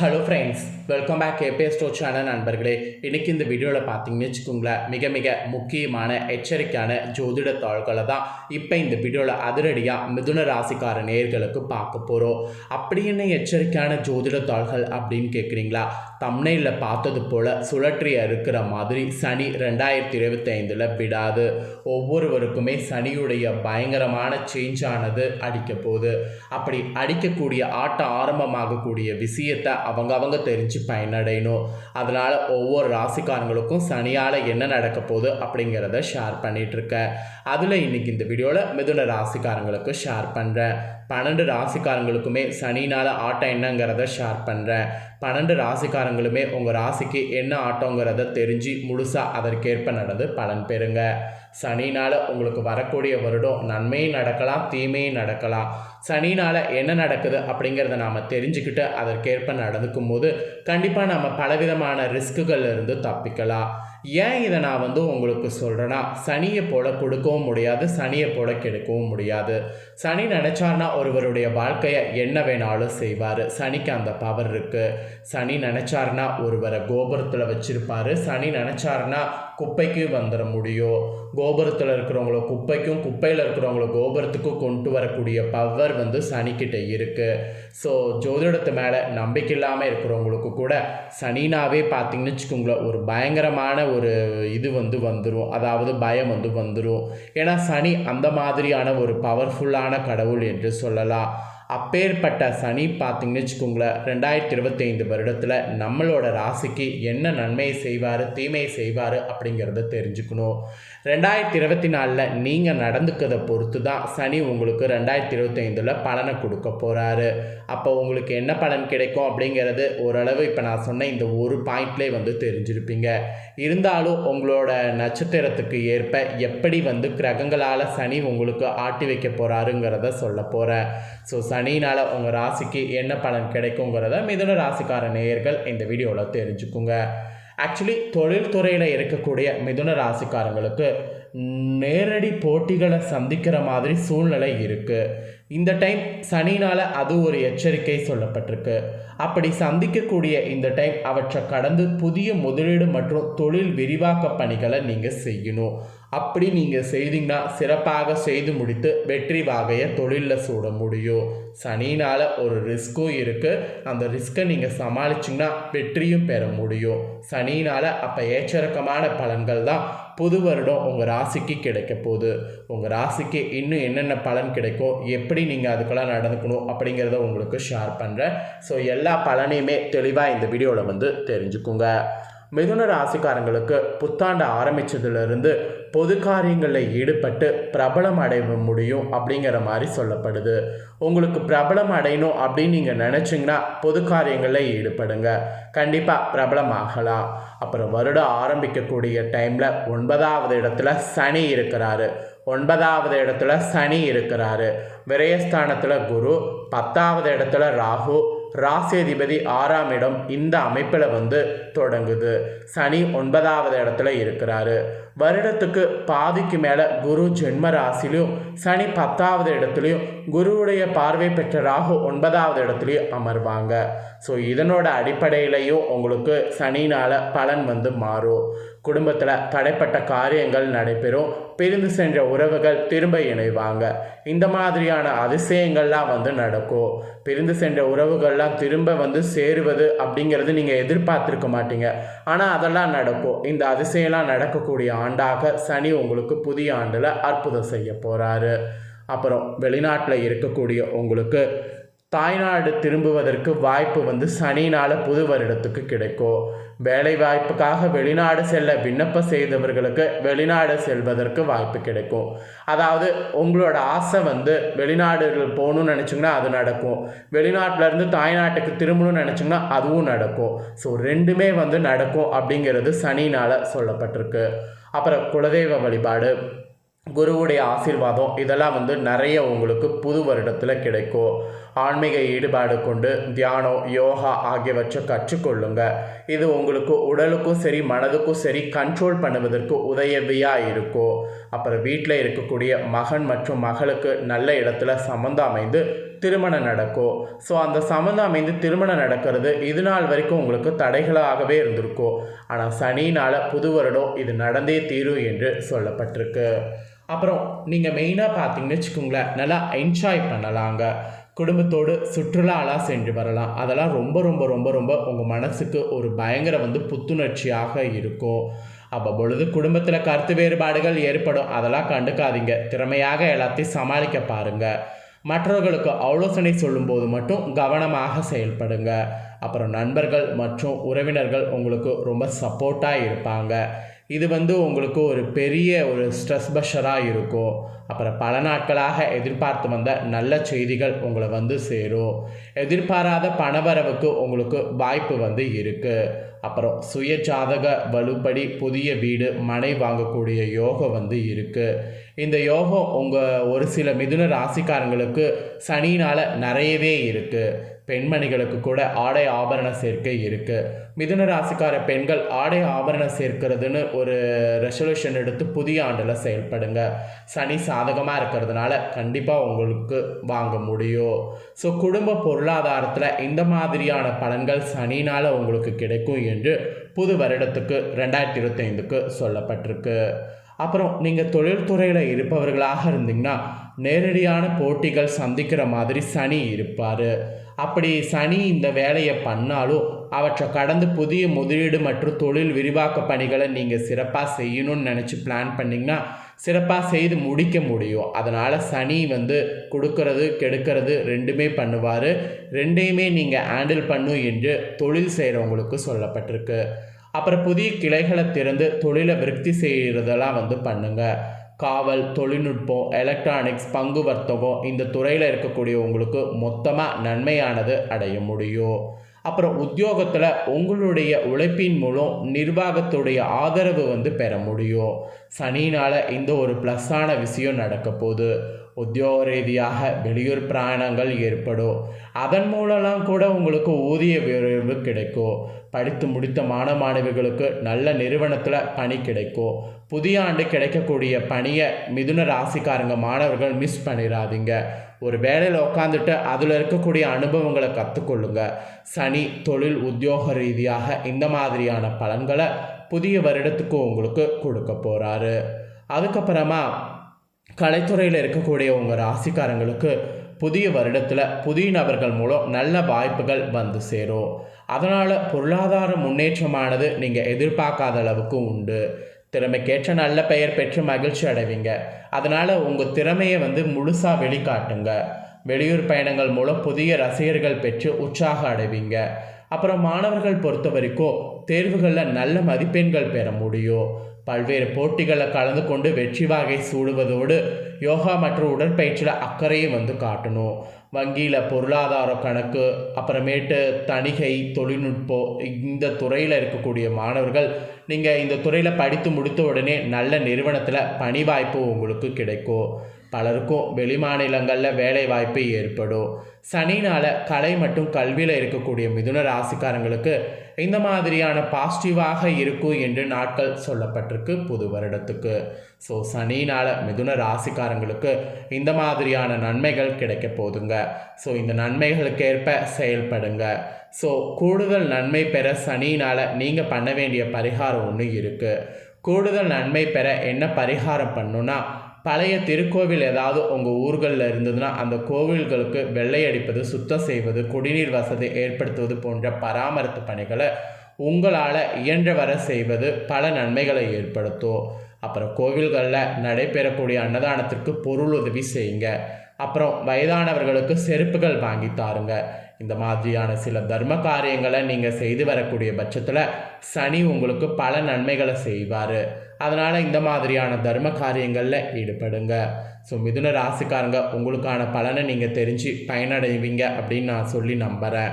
Hello friends welcome back KPS ஸ்டோ channel நண்பர்களே. இன்றைக்கி இந்த வீடியோவில் பார்த்தீங்கன்னு வச்சுக்கோங்களேன் மிக மிக முக்கியமான எச்சரிக்கையான ஜோதிட தாள்களை தான் இப்போ இந்த வீடியோவில் அதிரடியாக மிதுன ராசிக்கார நேர்களுக்கு பார்க்க போகிறோம் அப்படி என்ன எச்சரிக்கையான ஜோதிட தாள்கள் அப்படின்னு கேட்குறீங்களா தம்னையில் பார்த்தது போல் சுழற்றி இருக்கிற மாதிரி சனி ரெண்டாயிரத்தி இருபத்தைந்தில் விடாது. ஒவ்வொருவருக்குமே சனியுடைய பயங்கரமான சேஞ்ச் ஆனது அடிக்க போகுது. அப்படி அடிக்கக்கூடிய ஆட்டம் ஆரம்பமாகக்கூடிய விஷயத்தை அவங்க அவங்க தெரிஞ்சு பயனடையணும். அதனால் ஒவ்வொரு ராசிக்காரங்களுக்கும் சனியால் என்ன நடக்க போகுது அப்படிங்கிறத ஷேர் பண்ணிகிட்ருக்கேன் அதில் இன்றைக்கி இந்த வீடியோவில் மிதுன ராசிக்காரங்களுக்கு ஷேர் பண்ணுறேன் பன்னெண்டு ராசிக்காரங்களுக்குமே சனினால் ஆட்டம் என்னங்கிறத ஷேர் பண்ணுறேன் பன்னெண்டு ராசிக்காரங்களுமே உங்கள் ராசிக்கு என்ன ஆட்டோங்கிறத தெரிஞ்சு முழுசாக அதற்கேற்ப நடந்து பலன் பெறுங்க. சனினால் உங்களுக்கு வரக்கூடிய வருடம் நன்மையும் நடக்கலாம் தீமையும் நடக்கலாம். சனினால் என்ன நடக்குது அப்படிங்கிறத நாம் தெரிஞ்சுக்கிட்டு அதற்கேற்ப நடந்துக்கும் போது கண்டிப்பாக நம்ம பலவிதமான ரிஸ்க்குகள்ல இருந்து தப்பிக்கலாம். ஏன் இதை நான் வந்து உங்களுக்கு சொல்கிறேன்னா சனியை போல கொடுக்கவும் முடியாது சனியை போல கெடுக்கவும் முடியாது. சனி நினச்சார்னா ஒருவருடைய வாழ்க்கையை என்ன வேணாலும் செய்வார். சனிக்கு அந்த பவர் இருக்குது சனி நினச்சார்னா ஒருவரை கோபுரத்தில் வச்சுருப்பார். சனி நினச்சார்னா குப்பைக்கு வந்துட முடியும். கோபுரத்தில் இருக்கிறவங்கள குப்பைக்கும் குப்பையில் இருக்கிறவங்கள கோபுரத்துக்கும் கொண்டு வரக்கூடிய பவர் வந்து சனிக்கிட்ட இருக்குது ஸோ ஜோதிடத்து மேலே நம்பிக்கை இல்லாமல் இருக்கிறவங்களுக்கு கூட சனினாவே பார்த்தீங்கன்னு வச்சுக்கோங்களேன் ஒரு பயங்கரமான ஒரு இது வந்து வந்துடும் அதாவது பயம் வந்து வந்துடும் ஏன்னா சனி அந்த மாதிரியான ஒரு பவர்ஃபுல்லான கடவுள் என்று சொல்லலாம். அப்பேற்பட்ட சனி பார்த்தீங்கன்னு வச்சுக்கோங்களேன் ரெண்டாயிரத்தி இருபத்தைந்து வருடத்தில் நம்மளோட ராசிக்கு என்ன நன்மையை செய்வார் தீமையை செய்வார் அப்படிங்கிறத தெரிஞ்சுக்கணும். ரெண்டாயிரத்தி இருபத்தி நாலில் நீங்கள் நடந்துக்கிறத பொறுத்து தான் சனி உங்களுக்கு ரெண்டாயிரத்தி இருபத்தைந்தில் பலனை கொடுக்க போகிறாரு அப்போ உங்களுக்கு என்ன பலன் கிடைக்கும் அப்படிங்கிறது ஓரளவு இப்போ நான் சொன்ன இந்த ஒரு பாயிண்ட்லேயே வந்து தெரிஞ்சிருப்பீங்க. இருந்தாலும் உங்களோட நட்சத்திரத்துக்கு ஏற்ப எப்படி வந்து கிரகங்களால் சனி உங்களுக்கு ஆட்டி வைக்க போகிறாருங்கிறத சொல்ல போகிறேன் ஸோ சனினால் உங்கள் ராசிக்கு என்ன பலன் கிடைக்குங்கிறத மிதுன ராசிக்கார நேயர்கள் இந்த வீடியோவில் தெரிஞ்சுக்குங்க. ஆக்சுவலி தொழில்துறையில் இருக்கக்கூடிய மிதுன ராசிக்காரங்களுக்கு நேரடி போட்டிகளை சந்திக்கிற மாதிரி சூழ்நிலை இருக்குது இந்த டைம் சனினால் அது ஒரு எச்சரிக்கை சொல்லப்பட்டிருக்கு. அப்படி சந்திக்கக்கூடிய இந்த டைம் அவற்றை கடந்து புதிய முதலீடு மற்றும் தொழில் விரிவாக்க பணிகளை நீங்கள் செய்யணும். அப்படி நீங்கள் செய்தீங்கன்னா சிறப்பாக செய்து முடித்து வெற்றி வாகையை தொழிலில் சூட முடியும். சனினால் ஒரு ரிஸ்க்கும் இருக்குது அந்த ரிஸ்க்கை நீங்கள் சமாளிச்சிங்கன்னா வெற்றியும் பெற முடியும். சனினால் அப்போ ஏச்சரக்கமான பலன்கள் தான் புது வருடம் உங்கள் ராசிக்கு கிடைக்க போகுது. உங்கள் ராசிக்கு இன்னும் என்னென்ன பலன் கிடைக்கும் எப்படி நீங்கள் அதுக்கெல்லாம் நடந்துக்கணும் அப்படிங்கிறத உங்களுக்கு ஷேர் பண்ணுறேன் ஸோ எல்லா பலனையுமே தெளிவாக இந்த வீடியோவில் வந்து தெரிஞ்சுக்குங்க. மிதுன ராசிக்காரங்களுக்கு புத்தாண்டு ஆரம்பித்ததுலேருந்து பொது காரியங்களில் ஈடுபட்டு பிரபலம் அடைய முடியும் அப்படிங்கிற மாதிரி சொல்லப்படுது. உங்களுக்கு பிரபலம் அடையணும் அப்படின்னு நீங்கள் நினச்சிங்கன்னா பொது காரியங்களில் ஈடுபடுங்க. கண்டிப்பாக பிரபலம் ஆகலாம். அப்புறம் வருடம் ஆரம்பிக்கக்கூடிய டைமில் ஒன்பதாவது இடத்துல சனி இருக்கிறாரு. ஒன்பதாவது இடத்துல சனி இருக்கிறாரு. விரயஸ்தானத்தில் குரு பத்தாவது இடத்துல ராகு ராசியதிபதி ஆறாம் இடம் இந்த அமைப்பில் வந்து தொடங்குது. சனி ஒன்பதாவது இடத்துல இருக்கிறாரு. வருடத்துக்கு பாதிக்கு மேலே குரு ஜென்ம ராசிலையும் சனி பத்தாவது இடத்துலையும் குருவுடைய பார்வை பெற்ற ராகு ஒன்பதாவது இடத்துலையும் அமர்வாங்க. ஸோ இதனோட அடிப்படையிலையும் உங்களுக்கு சனினால் பலன் வந்து மாறும். குடும்பத்தில் தடைப்பட்ட காரியங்கள் நடைபெறும். பிரிந்து சென்ற உறவுகள் திரும்ப இணைவாங்க. இந்த மாதிரியான அதிசயங்கள்லாம் வந்து நடக்கும். பிரிந்து சென்ற உறவுகள்லாம் திரும்ப வந்து சேருவது அப்படிங்கிறது நீங்கள் எதிர்பார்த்துருக்க மாட்டீங்க. ஆனால் அதெல்லாம் நடக்கும். இந்த அதிசயம்லாம் நடக்கக்கூடிய ஆண்டாக சனி உங்களுக்கு புதிய ஆண்டில் அற்புதம் செய்ய போகிறாரு அப்புறம் வெளிநாட்டில் இருக்கக்கூடிய உங்களுக்கு தாய்நாடு திரும்புவதற்கு வாய்ப்பு வந்து சனினால் புது வருடத்துக்கு கிடைக்கும். வேலை வாய்ப்புக்காக வெளிநாடு செல்ல விண்ணப்பம் செய்தவர்களுக்கு வெளிநாடு செல்வதற்கு வாய்ப்பு கிடைக்கும். அதாவது உங்களோட ஆசை வந்து வெளிநாடுகள் போகணும்னு நினச்சிங்கன்னா அது நடக்கும். வெளிநாட்டிலேருந்து தாய்நாட்டுக்கு திரும்பணும்னு நினச்சிங்கன்னா அதுவும் நடக்கும். ஸோ ரெண்டுமே வந்து நடக்கும் அப்படிங்கிறது சனினால் சொல்லப்பட்டிருக்கு. அப்புறம் குலதெய்வ வழிபாடு. குருவுடைய ஆசீர்வாதம் இதெல்லாம் வந்து நிறைய உங்களுக்கு புது வருடத்தில் கிடைக்கும். ஆன்மீக ஈடுபாடு கொண்டு தியானம் யோகா ஆகியவற்றை கற்றுக்கொள்ளுங்க. இது உங்களுக்கு உடலுக்கும் சரி மனதுக்கும் சரி கண்ட்ரோல் பண்ணுவதற்கு உதவியாக இருக்கும். அப்புறம் வீட்டில் இருக்கக்கூடிய மகன் மற்றும் மகளுக்கு நல்ல இடத்துல சம்மந்தம் அமைந்து திருமணம் நடக்கும். ஸோ அந்த சம்மந்தம் அமைந்து திருமணம் நடக்கிறது இது நாள் வரைக்கும் உங்களுக்கு தடைகளாகவே இருந்திருக்கும். ஆனால் சனினால் புது வருடம் இது நடந்தே தீரும் என்று சொல்லப்பட்டிருக்கு. அப்புறம் நீங்கள் மெயினாக பார்த்தீங்கன்னு வச்சுக்கோங்களேன் நல்லா என்ஜாய் பண்ணலாங்க. குடும்பத்தோடு சுற்றுலாலாம் சென்று வரலாம். அதெல்லாம் ரொம்ப ரொம்ப ரொம்ப ரொம்ப உங்கள் மனசுக்கு ஒரு பயங்கர வந்து புத்துணர்ச்சியாக இருக்கும். அப்போ பொழுது குடும்பத்தில் கருத்து வேறுபாடுகள் ஏற்படும். அதெல்லாம் கண்டுக்காதீங்க. திறமையாக எல்லாத்தையும் சமாளிக்க பாருங்கள் மற்றவர்களுக்கு ஆலோசனை சொல்லும்போது மட்டும் கவனமாக செயல்படுங்க. அப்புறம் நண்பர்கள் மற்றும் உறவினர்கள் உங்களுக்கு ரொம்ப சப்போர்ட்டாக இருப்பாங்க. இது வந்து உங்களுக்கு ஒரு பெரிய ஒரு ஸ்ட்ரெஸ் பஷராக இருக்கும் அப்புறம் பல நாட்களாக எதிர்பார்த்து வந்த நல்ல செய்திகள் உங்களை வந்து சேரும். எதிர்பாராத பணவரவுக்கு உங்களுக்கு வாய்ப்பு வந்து இருக்குது அப்புறம் சுய ஜாதக வலுப்படி புதிய வீடு மனை வாங்கக்கூடிய யோகம் வந்து இருக்குது இந்த யோகம் உங்கள் ஒரு சில மிதுன ராசிக்காரங்களுக்கு சனினால் நிறையவே இருக்குது பெண்மணிகளுக்கு கூட ஆடை ஆபரண சேர்க்கை இருக்குது மிதுன ராசிக்கார பெண்கள் ஆடை ஆபரணம் சேர்க்கிறதுன்னு ஒரு ரெசல்யூஷன் எடுத்து புதிய ஆண்டில் செயல்படுங்க. சனி சாதகமாக இருக்கிறதுனால கண்டிப்பாக உங்களுக்கு வாங்க முடியும். ஸோ குடும்ப பொருளாதாரத்தில் இந்த மாதிரியான பலன்கள் சனினால் உங்களுக்கு கிடைக்கும் என்று புது வருடத்துக்கு ரெண்டாயிரத்தி இருபத்தைந்துக்கு சொல்லப்பட்டிருக்கு. அப்புறம் நீங்கள் தொழில்துறையில் இருப்பவர்களாக இருந்தீங்கன்னா நேரடியான போட்டிகள் சந்திக்கிற மாதிரி சனி இருப்பார். அப்படி சனி இந்த வேலையை பண்ணாலும் அவற்றை கடந்து புதிய முதலீடு மற்றும் தொழில் விரிவாக்க பணிகளை நீங்கள் சிறப்பாக செய்யணும்னு நினச்சி பிளான் பண்ணிங்கன்னா சிறப்பாக செய்து முடிக்க முடியும். அதனால் சனி வந்து கொடுக்கறது கெடுக்கிறது ரெண்டுமே பண்ணுவார். ரெண்டையுமே நீங்கள் ஹேண்டில் பண்ணும் என்று தொழில் செய்கிறவங்களுக்கு சொல்லப்பட்டிருக்கு. அப்புறம் புதிய கிளைகளை திறந்து தொழிலை விருத்தி செய்கிறதெல்லாம் வந்து பண்ணுங்கள் காவல் தொழில்நுட்பம் எலக்ட்ரானிக்ஸ் பங்கு வர்த்தகம் இந்த துறையில் இருக்கக்கூடிய உங்களுக்கு மொத்தமாக நன்மையானது அடைய முடியும். அப்புறம் உத்தியோகத்தில் உங்களுடைய உழைப்பின் மூலம் நிர்வாகத்துடைய ஆதரவு வந்து பெற முடியும். சனினால் இந்த ஒரு ப்ளஸ்ஸான விஷயம் நடக்க போகுது. உத்தியோக ரீதியாக வெளியூர் பிரயாணங்கள் ஏற்படும். அதன் மூலம்லாம் கூட உங்களுக்கு ஊதிய உயர்வு கிடைக்கும். படித்து முடித்த மாணவ மாணவிகளுக்கு நல்ல நிறுவனத்தில் பணி கிடைக்கும். புதிய ஆண்டு கிடைக்கக்கூடிய பணியை மிதுன ராசிக்காரங்க மாணவர்கள் மிஸ் பண்ணிடாதீங்க ஒரு வேலையில் உட்காந்துட்டு அதில் இருக்கக்கூடிய அனுபவங்களை கற்றுக்கொள்ளுங்க சனி தொழில் உத்தியோக ரீதியாக இந்த மாதிரியான பலன்களை புதிய வருடத்துக்கு உங்களுக்கு கொடுக்க போகிறாரு அதுக்கப்புறமா கலைத்துறையில் இருக்கக்கூடிய உங்கள் ராசிக்காரங்களுக்கு புதிய வருடத்தில் புதிய நபர்கள் மூலம் நல்ல வாய்ப்புகள் வந்து சேரும். அதனால் பொருளாதார முன்னேற்றமானது நீங்கள் எதிர்பார்க்காத அளவுக்கு உண்டு. திறமைக்கேற்ற நல்ல பெயர் பெற்று மகிழ்ச்சி அடைவீங்க. அதனால் உங்கள் திறமையை வந்து முழுசாக வெளிக்காட்டுங்க. வெளியூர் பயணங்கள் மூலம் புதிய ரசிகர்கள் பெற்று உற்சாகம் அடைவீங்க. அப்புறம் மாணவர்கள் பொறுத்த வரைக்கும் தேர்வுகளில் நல்ல மதிப்பெண்கள் பெற முடியும். பல்வேறு போட்டிகளில் கலந்து கொண்டு வெற்றி வாகை சூடுவதோடு யோகா மற்றும் உடற்பயிற்சியில் அக்கறையும் வந்து காட்டணும். வங்கியில் பொருளாதார கணக்கு அப்புறமேட்டு தணிகை தொழில்நுட்பம் இந்த துறையில் இருக்கக்கூடிய மாணவர்கள் நீங்கள் இந்த துறையில் படித்து முடித்த உடனே நல்ல நிறுவனத்தில் பணி வாய்ப்பு உங்களுக்கு கிடைக்கும். பலருக்கும் வெளிமாநிலங்களில் வேலை வாய்ப்பு ஏற்படும். சனினால் கலை மற்றும் கல்வியில் இருக்கக்கூடிய மிதுன ராசிக்காரங்களுக்கு இந்த மாதிரியான பாசிட்டிவாக இருக்கும் என்று நாட்கள் சொல்லப்பட்டிருக்கு புது வருடத்துக்கு. ஸோ சனினால் மிதுன ராசிக்காரங்களுக்கு இந்த மாதிரியான நன்மைகள் கிடைக்க போதுங்க. ஸோ இந்த நன்மைகளுக்கேற்ப செயல்படுங்க. ஸோ கூடுதல் நன்மை பெற சனினால் நீங்கள் பண்ண வேண்டிய பரிகாரம் ஒன்று இருக்குது கூடுதல் நன்மை பெற என்ன பரிகாரம் பண்ணுன்னா பழைய திருக்கோவில் ஏதாவது உங்கள் ஊர்களில் இருந்ததுன்னா அந்த கோவில்களுக்கு வெள்ளை அடிப்பது சுத்தம் செய்வது குடிநீர் வசதி ஏற்படுத்துவது போன்ற பராமரிப்பு பணிகளை உங்களால் இயன்றவரை செய்வது பல நன்மைகளை ஏற்படுத்தும். அப்புறம் கோவில்களில் நடைபெறக்கூடிய அன்னதானத்திற்கு பொருள் உதவி செய்யுங்க. அப்புறம் வயதானவர்களுக்கு செருப்புகள் வாங்கி தாருங்க. இந்த மாதிரியான சில தர்ம காரியங்களை நீங்கள் செய்து வரக்கூடிய பட்சத்தில் சனி உங்களுக்கு பல நன்மைகளை செய்வார். அதனால் இந்த மாதிரியான தர்ம காரியங்களில் ஈடுபடுங்க. ஸோ மிதுன ராசிக்காரங்க உங்களுக்கான பலனை நீங்கள் தெரிஞ்சு பயனடைவீங்க அப்படின்னு நான் சொல்லி நம்புகிறேன்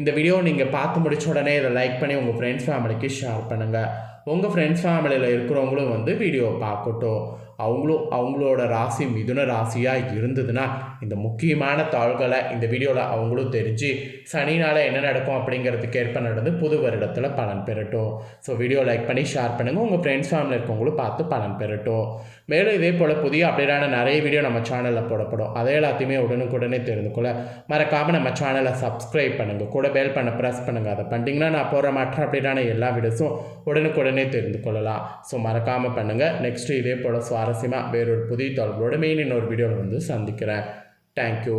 இந்த வீடியோ நீங்கள் பார்த்து முடிச்ச உடனே இதை லைக் பண்ணி உங்கள் ஃப்ரெண்ட்ஸ் ஃபேமிலிக்கு ஷேர் பண்ணுங்கள் உங்கள் ஃப்ரெண்ட்ஸ் ஃபேமிலியில் இருக்கிறவங்களும் வந்து வீடியோ பார்க்கட்டும். அவங்களும் அவங்களோட ராசி மிதுன ராசியாக இருந்ததுன்னா இந்த முக்கியமான தாள்களை இந்த வீடியோவில் அவங்களும் தெரிஞ்சு சனினால் என்ன நடக்கும் அப்படிங்கிறதுக்கு ஏற்ப நடந்து புது வருடத்தில் பலன் பெறட்டும். ஸோ வீடியோ லைக் பண்ணி ஷேர் பண்ணுங்கள் உங்கள் ஃப்ரெண்ட்ஸ் ஃபேமிலி இருக்கவங்களும் பார்த்து பலன் பெறட்டும். மேலும் இதே போல் புதிய அப்டேட்டான நிறைய வீடியோ நம்ம சேனலில் போடப்படும். அதை எல்லாத்தையுமே உடனுக்குடனே தெரிந்து கொள்ள மறக்காமல் நம்ம சேனலை சப்ஸ்கிரைப் பண்ணுங்கள் கூட பெல் பண்ண ப்ரெஸ் பண்ணுங்கள் அதை பண்ணிட்டீங்கன்னா நான் போகிற மற்ற அப்டேட்டான எல்லா வீடியோஸும் உடனுக்குடனே தெரிந்து கொள்ளலாம். ஸோ மறக்காமல் பண்ணுங்கள் நெக்ஸ்ட்டு இதே போல் சுவாரஸ்யமாக வேறொரு புதிய தொடர்போட மெயின் இன்னொரு வீடியோவில் வந்து சந்திக்கிறேன். தேங்க்யூ